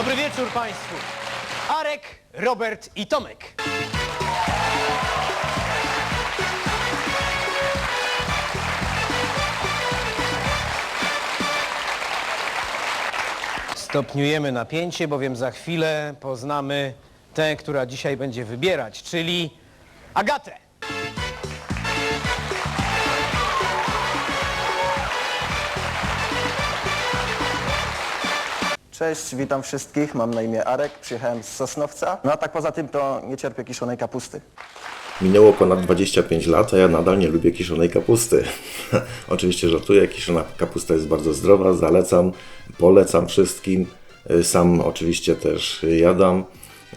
Dobry wieczór Państwu. Arek, Robert i Tomek. Stopniujemy napięcie, bowiem za chwilę poznamy tę, która dzisiaj będzie wybierać, czyli Agatę. Cześć, witam wszystkich. Mam na imię Arek, przyjechałem z Sosnowca. No a tak poza tym to nie cierpię kiszonej kapusty. Minęło ponad 25 lat, a ja nadal nie lubię kiszonej kapusty. Oczywiście żartuję, kiszona kapusta jest bardzo zdrowa, zalecam, polecam wszystkim. Y, Sam oczywiście też jadam,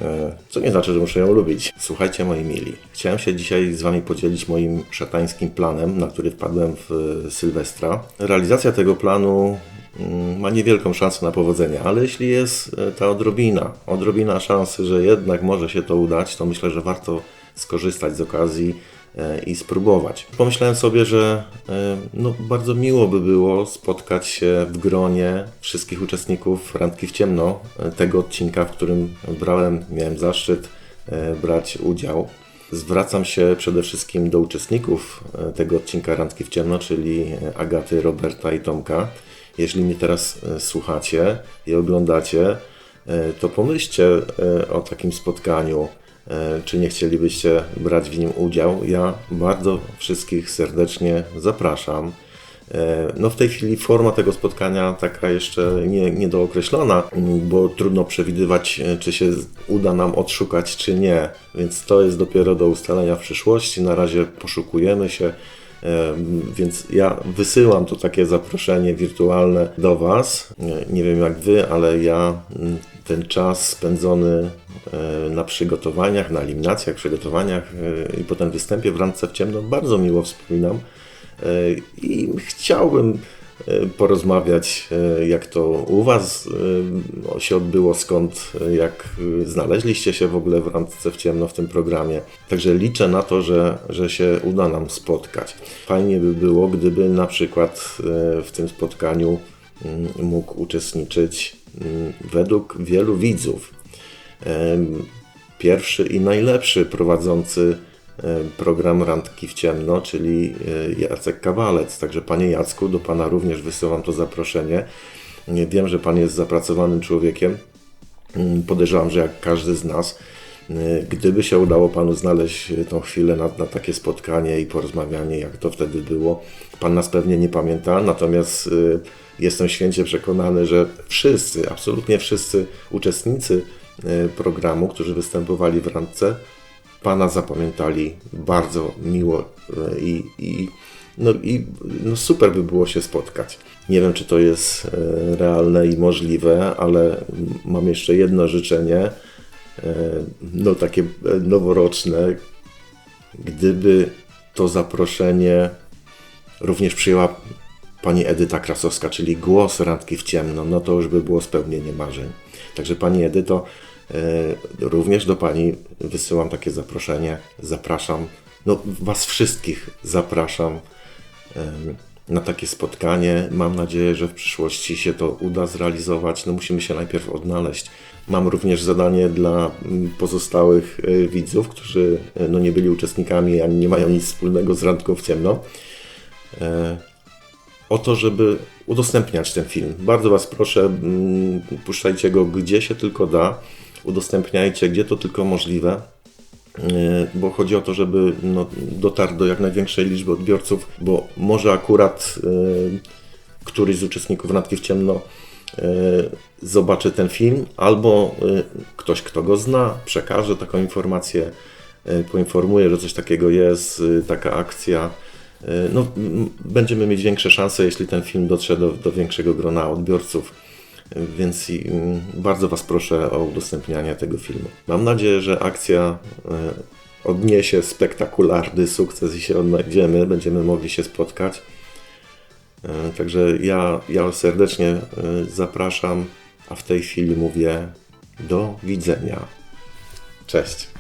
y, co nie znaczy, że muszę ją lubić. Słuchajcie moi mili, chciałem się dzisiaj z Wami podzielić moim szatańskim planem, na który wpadłem w Sylwestra. Realizacja tego planu ma niewielką szansę na powodzenie, ale jeśli jest e, ta odrobina, odrobina szansy, że jednak może się to udać, to myślę, że warto skorzystać z okazji e, i spróbować. Pomyślałem sobie, że e, no, bardzo miło by było spotkać się w gronie wszystkich uczestników Randki w Ciemno, tego odcinka, w którym brałem, miałem zaszczyt brać udział. Zwracam się przede wszystkim do uczestników tego odcinka Randki w Ciemno, czyli Agaty, Roberta i Tomka. Jeśli mnie teraz e, słuchacie i oglądacie, e, to pomyślcie e, o takim spotkaniu. Czy nie chcielibyście brać w nim udział? Ja bardzo wszystkich serdecznie zapraszam. No w tej chwili forma tego spotkania taka jeszcze nie, niedookreślona, bo trudno przewidywać, czy się uda nam odszukać, czy nie. Więc to jest dopiero do ustalenia w przyszłości. Na razie poszukujemy się. Więc ja wysyłam to takie zaproszenie wirtualne do Was. Nie wiem jak Wy, ale ja mm, ten czas spędzony e, na przygotowaniach, na eliminacjach, przygotowaniach e, i potem występie w randce w ciemno bardzo miło wspominam. E, I chciałbym porozmawiać, e, jak to u Was e, się odbyło, skąd, e, jak e, znaleźliście się w ogóle w randce w ciemno w tym programie. Także liczę na to, że, że się uda nam spotkać. Fajnie by było, gdyby na przykład e, w tym spotkaniu mm, mógł uczestniczyć mm, według wielu widzów pierwszy i najlepszy prowadzący e, program Randki w Ciemno, czyli e, Jacek Kawalec. Także Panie Jacku, do Pana również wysyłam to zaproszenie. Nie Wiem, że Pan jest zapracowanym człowiekiem. Mm, Podejrzewam, że jak każdy z nas, e, gdyby się udało Panu znaleźć e, tą chwilę na, na takie spotkanie i porozmawianie, jak to wtedy było, Pan nas pewnie nie pamięta, natomiast e, jestem święcie przekonany, że wszyscy, absolutnie wszyscy uczestnicy e, programu, którzy występowali w randce, Pana zapamiętali bardzo miło e, i, i, no, i no super by było się spotkać. Nie wiem, czy to jest e, realne i możliwe, ale mam jeszcze jedno życzenie, e, no takie e, noworoczne, gdyby to zaproszenie również przyjęła pani Edyta Krasowska, czyli głos Randki w ciemno, no to już by było spełnienie marzeń. Także pani Edyto, również do pani wysyłam takie zaproszenie, zapraszam, no was wszystkich zapraszam na takie spotkanie. Mam nadzieję, że w przyszłości się to uda zrealizować. No musimy się najpierw odnaleźć. Mam również zadanie dla mm, pozostałych e, widzów, którzy e, no, nie byli uczestnikami ani nie mają nic wspólnego z Randką w ciemno. E, o to, żeby udostępniać ten film. Bardzo Was proszę, mm, puszczajcie go gdzie się tylko da, udostępniajcie gdzie to tylko możliwe, yy, bo chodzi o to, żeby no, dotarł do jak największej liczby odbiorców, bo może akurat yy, któryś z uczestników Randki w Ciemno yy, zobaczy ten film, albo yy, ktoś, kto go zna, przekaże taką informację, yy, poinformuje, że coś takiego jest, yy, taka akcja. No, będziemy mieć większe szanse, jeśli ten film dotrze do, do większego grona odbiorców. Więc mm, bardzo Was proszę o udostępnianie tego filmu. Mam nadzieję, że akcja yy, odniesie spektakularny sukces i się odnajdziemy, będziemy mogli się spotkać. Yy, Także ja, ja serdecznie yy, zapraszam, a w tej chwili mówię do widzenia. Cześć.